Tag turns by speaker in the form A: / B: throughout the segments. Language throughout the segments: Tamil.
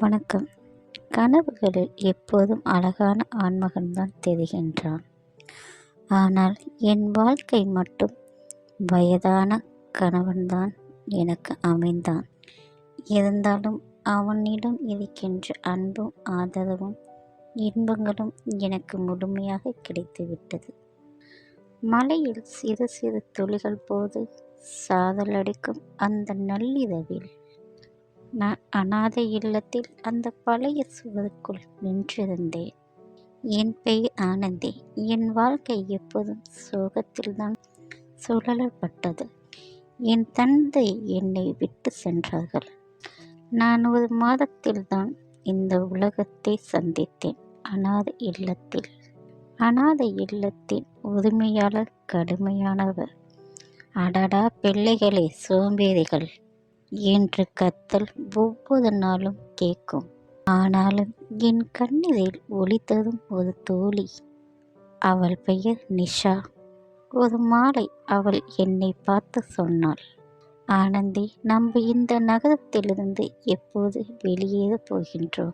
A: வணக்கம். கனவுகளில் எப்போதும் அழகான ஆண்மகன்தான் தெரிகின்றான். ஆனால் என் வாழ்க்கை மட்டும் வயதான கணவன்தான் எனக்கு அமைந்தான். இருந்தாலும் அவனிடம் இருக்கின்ற அன்பும் ஆதரவும் இன்பங்களும் எனக்கு முழுமையாக கிடைத்துவிட்டது. மலையில் சிறு சிறு துளிகள் போது சாதலடிக்கும் அந்த நள்ளிரவில் நான் அனாதை இல்லத்தில் அந்த பழைய சுவருக்குள் நின்றிருந்தேன். என் பெயர் ஆனந்தி என் வாழ்க்கை எப்போதும் சோகத்தில்தான் சுழலப்பட்டது. என் தந்தை என்னை விட்டு சென்றார்கள். நான் ஒரு மாதத்தில்தான் இந்த உலகத்தை சந்தித்தேன். அனாதை இல்லத்தில். அனாதை இல்லத்தின் உரிமையாளர் கடுமையானவர். அடடா பிள்ளைகளே சோம்பேறிகள். என்று கத்தல் ஒவ்வொரு நாளும் கேட்கும். ஆனாலும் என் கண்ணிதில் ஒளித்ததும் ஒரு தோழி. அவள் பெயர் நிஷா. ஒரு மாலை அவள் என்னை பார்த்து சொன்னாள். ஆனந்தி நம்ம இந்த நகரத்திலிருந்து எப்போது வெளியேற போகின்றோம்?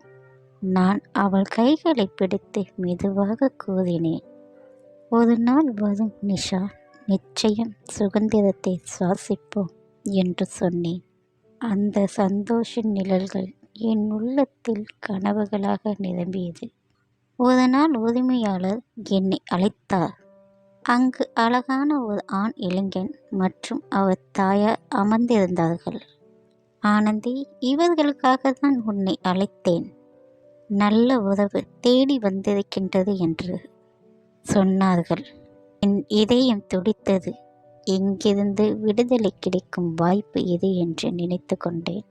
A: நான் அவள் கைகளை பிடித்து மெதுவாக கூறினேன். ஒரு நாள் வரும் நிஷா. நிச்சயம் சுதந்திரத்தை சுவாசிப்போம் என்று சொன்னேன். அந்த சந்தோஷ நிழல்கள் என் உள்ளத்தில் கனவுகளாக நிரம்பியது. ஒரு நாள் உரிமையாளர் என்னை அழைத்தார். அங்கு அழகான ஒரு ஆண் இளைஞன் மற்றும் அவர் தாயார் அமர்ந்திருந்தார்கள். ஆனந்தி இவர்களுக்காக தான் உன்னை அழைத்தேன். நல்ல உறவு தேடி வந்திருக்கின்றது என்று சொன்னார்கள். என் இதயம் துடித்தது. இங்கிருந்து விடுதலை கிடைக்கும் வாய்ப்பு எது என்று நினைத்து கொண்டேன்.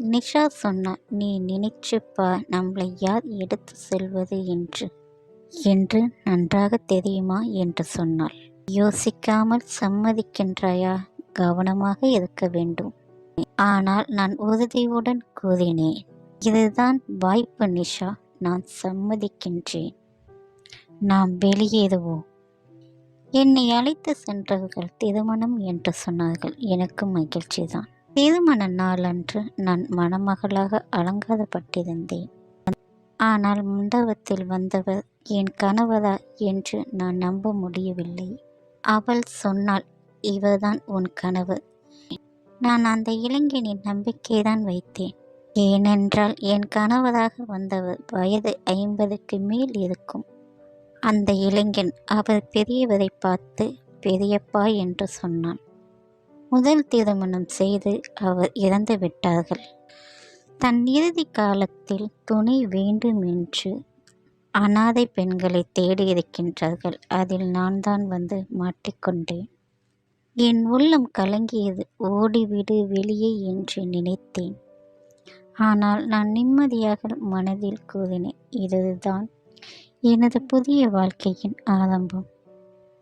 A: நிஷா சொன்னார் நீ நினைச்சுப்பா நம்மளை யார் எடுத்து செல்வது என்று? என்று நன்றாக தெரியுமா? என்று சொன்னாள். யோசிக்காமல் சம்மதிக்கின்றாயா? கவனமாக இருக்க வேண்டும். ஆனால் நான் உறுதியுடன் கூறினேன். இதுதான் வாய்ப்பு நிஷா. நான் சம்மதிக்கின்றேன். நாம் வெளியேறுவோம். என்னை அழைத்து சென்றவர்கள் திருமணம் என்று சொன்னார்கள். எனக்கும் மகிழ்ச்சி தான் திருமண நாளன்று நான் மணமகளாக அலங்காரப்பட்டிருந்தேன். ஆனால் மண்டபத்தில் வந்தவர் என் கணவரா என்று நான் நம்ப முடியவில்லை. அவள் சொன்னாள் இவர்தான் உன் கணவர். நான் அந்த இளைஞனின் நம்பிக்கைதான் வைத்தேன். ஏனென்றால் என் கணவராக வந்தவர் வயது ஐம்பதுக்கு மேல் இருக்கும். அந்த இளைஞன் அவர் பெரியவரை பார்த்து பெரியப்பா என்று சொன்னான். முதல் திருமணம் செய்து அவர் இறந்து விட்டார்கள். தன் இறுதி காலத்தில் துணை வேண்டும் என்று அனாதை பெண்களை தேடி இருக்கின்றார்கள். அதில் நான் தான் வந்து மாட்டிக்கொண்டேன் என் உள்ளம் கலங்கியது. ஓடிவிடு வெளியே என்று நினைத்தேன். ஆனால் நான் நிம்மதியாக மனதில் கூறினேன் இதுதான் எனது புதிய வாழ்க்கையின் ஆரம்பம்.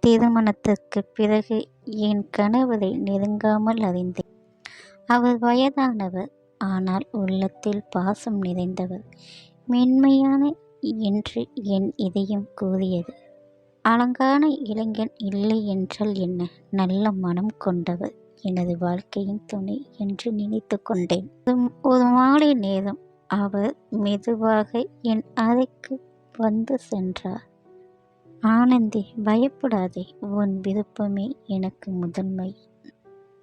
A: திருமணத்திற்கு பிறகு என் கணவரை நெருங்காமல் அறிந்தேன். அவர் வயதானவர் ஆனால் உள்ளத்தில் பாசம் நிறைந்தவர். மென்மையான என்று என் இதயம் கூறியது. அலங்கான இளைஞன் இல்லை என்றால் என்ன? நல்ல மனம் கொண்டவர். எனது வாழ்க்கையின் துணை என்று நினைத்து கொண்டேன். ஒரு மாலை நேரம் அவர் மெதுவாக என் அறைக்கு வந்து சென்றார். ஆனந்தி பயப்படாதே. உன் விருப்பமே எனக்கு முதன்மை.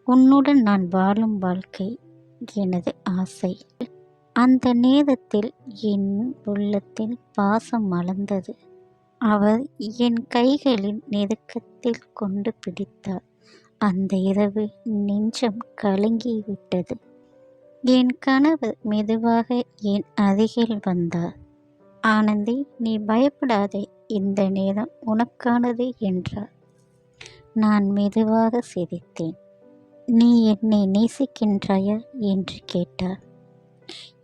A: உன்னுடன் நான் வாழும் வாழ்க்கை எனது ஆசை. அந்த நேரத்தில் என் உள்ளத்தில் பாசம் மலர்ந்தது. அவர் என் கைகளின் நெருக்கத்தில் கொண்டு பிடித்தார். அந்த இரவு நெஞ்சம் கலங்கிவிட்டது. என் கணவர் மெதுவாக என் அருகில் வந்தார். ஆனந்தி நீ பயப்படாதே இந்த நேரம் உனக்கானது என்றார் நான் மெதுவாக சிரித்தேன். நீ என்னை நேசிக்கின்றாயா? என்று கேட்டார்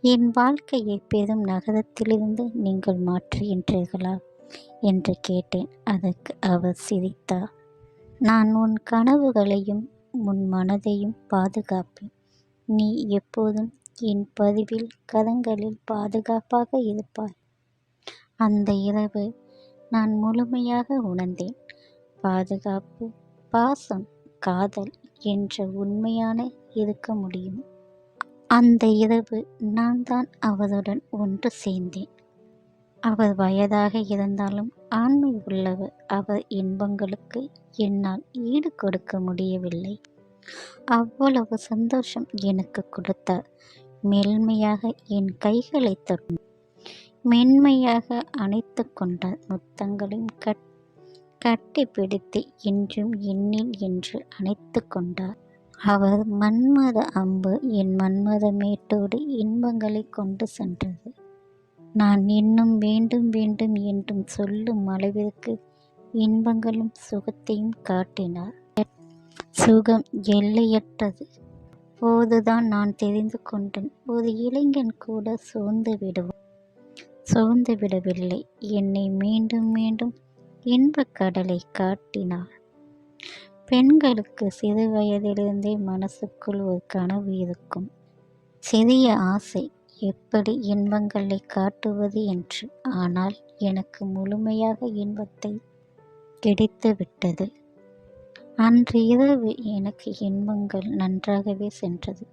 A: என் வாழ்க்கையை பெரும் நகரத்திலிருந்து நீங்கள் மாற்றுகின்றீர்களா? என்று கேட்டேன். அதற்கு அவர் சிரித்தார் நான் உன் கனவுகளையும் உன் மனதையும் பாதுகாப்பேன். நீ எப்போதும் என் பதிவில் கதங்களில் பாதுகாப்பாக இருப்பாய். அந்த இரவு நான் முழுமையாக உணர்ந்தேன். பாதுகாப்பு பாசம் காதல் என்ற உண்மையான இருக்க முடியும். அந்த இரவு நான் தான் அவருடன் ஒன்று சேர்ந்தேன். அவர் வயதாக இருந்தாலும் ஆண்மை உள்ளவர் அவர் இன்பங்களுக்கு என்னால் ஈடு கொடுக்க முடியவில்லை. அவ்வளவு சந்தோஷம் எனக்கு கொடுத்தார். மேல்மையாக என் கைகளை தொட்டு மென்மையாக அணைத்து கொண்டார் முத்தங்களையும் கட் கட்டி பிடித்து என்றும் எண்ணில் என்று அணைத்து கொண்டார். அவர் மன்மத அம்பு என் மன்மத மேட்டோடு இன்பங்களை கொண்டு சென்றது. நான் இன்னும் வேண்டும் வேண்டும் என்றும் சொல்லும் அளவிற்கு இன்பங்களும் சுகத்தையும் காட்டினார். சுகம் எல்லையற்றது. போதுதான் நான் தெரிந்து கொண்டேன். ஒரு இளைஞன் கூட சோர்ந்து விடுவான். சோர்ந்து விடவில்லை. என்னை மீண்டும் மீண்டும் இன்பக் கடலை காட்டினார் பெண்களுக்கு சிறு வயதிலிருந்தே மனசுக்குள் ஒரு கனவு இருக்கும். சிறிய ஆசை எப்படி இன்பங்களை காட்டுவது என்று. ஆனால் எனக்கு முழுமையாக இன்பத்தை கிடைத்து விட்டது. அன்று இரவு எனக்கு இன்பங்கள் நன்றாகவே சென்றது.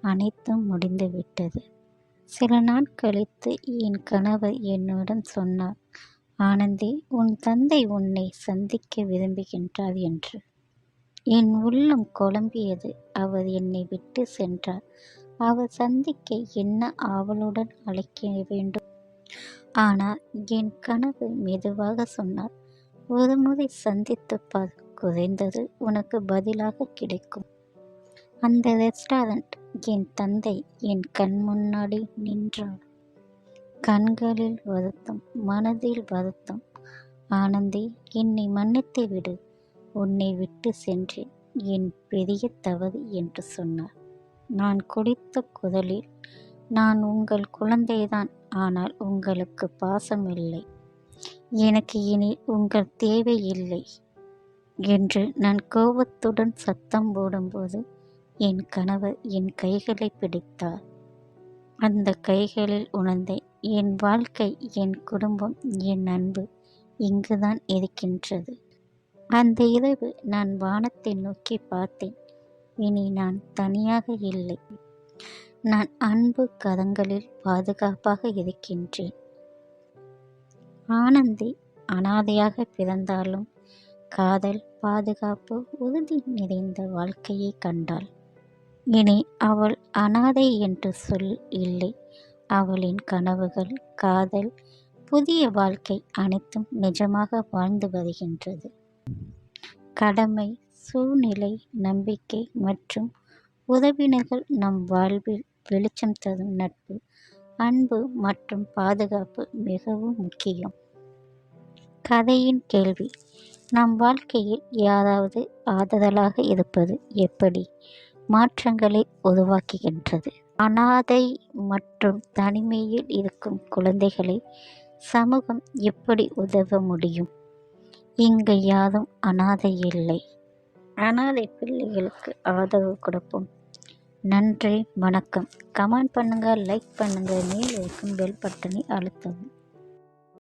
A: அனைத்தும் முடிந்து விட்டது. சில நாள் கழித்து என் கணவர் என்னுடன் சொன்னார் ஆனந்தி உன் தந்தை உன்னை சந்திக்க விரும்புகின்றார் என்று. என் உள்ளம் குழம்பியது அவர் என்னை விட்டு சென்றார். அவர் சந்திக்க என்ன ஆவலுடன் அழைக்க வேண்டும்? ஆனால் என் கனவு மெதுவாக சொன்னார் ஒரு முறை சந்தித்து பார் குறைந்தது உனக்கு பதிலாக கிடைக்கும். அந்த ரெஸ்டாரண்ட் என் தந்தை என் கண் முன்னாடி நின்றார். கண்களில் வருத்தம் மனதில் வருத்தம். ஆனந்தி என்னை மன்னித்து விடு. உன்னை விட்டு சென்றேன் என் பெரிய தவறு என்று சொன்னார். நான் குடித்த குதலில் நான் உங்கள் குழந்தைதான் ஆனால் உங்களுக்கு பாசம் இல்லை எனக்கு இனி உங்கள் தேவை இல்லை என்று நான் கோபத்துடன் சத்தம் போடும்போது என் கணவர் என் கைகளை பிடித்தார். அந்த கைகளில் உணர்ந்த என் வாழ்க்கை என் குடும்பம் என் அன்பு இங்குதான் இருக்கின்றது. அந்த இரவு நான் வானத்தை நோக்கி பார்த்தேன். இனி நான் தனியாக இல்லை. நான் அன்பு கதங்களில் பாதுகாப்பாக இருக்கின்றேன். ஆனந்தி அனாதையாக பிறந்தாலும் காதல் பாதுகாப்பு உறுதி நிறைந்த வாழ்க்கையை கண்டாள். இனி அவள் அனாதை என்று சொல் இல்லை. அவளின் கனவுகள் காதல் புதிய வாழ்க்கை அனைத்தும் நிஜமாக வாழ்ந்து வருகின்றது. கடமை சூழ்நிலை நம்பிக்கை மற்றும் உறவினர்கள் நம் வாழ்வில் வெளிச்சம் தரும் நட்பு அன்பு மற்றும் பாதுகாப்பு மிகவும் முக்கியம். கதையின் கேள்வி. நம் வாழ்க்கையில் யாராவது ஆதரலாக இருப்பது எப்படி? மாற்றங்களை உருவாக்குகின்றது. அனாதை மற்றும் தனிமையில் இருக்கும் குழந்தைகளை சமூகம் எப்படி உதவ முடியும்? இங்கு யாரும் அனாதை இல்லை. அனாதை பிள்ளைகளுக்கு ஆதரவு கொடுப்போம். நன்றி வணக்கம். கமெண்ட் பண்ணுங்கள் லைக் பண்ணுங்கள் மேல் இருக்கும் பெல் பட்டனை அழுத்தவும்.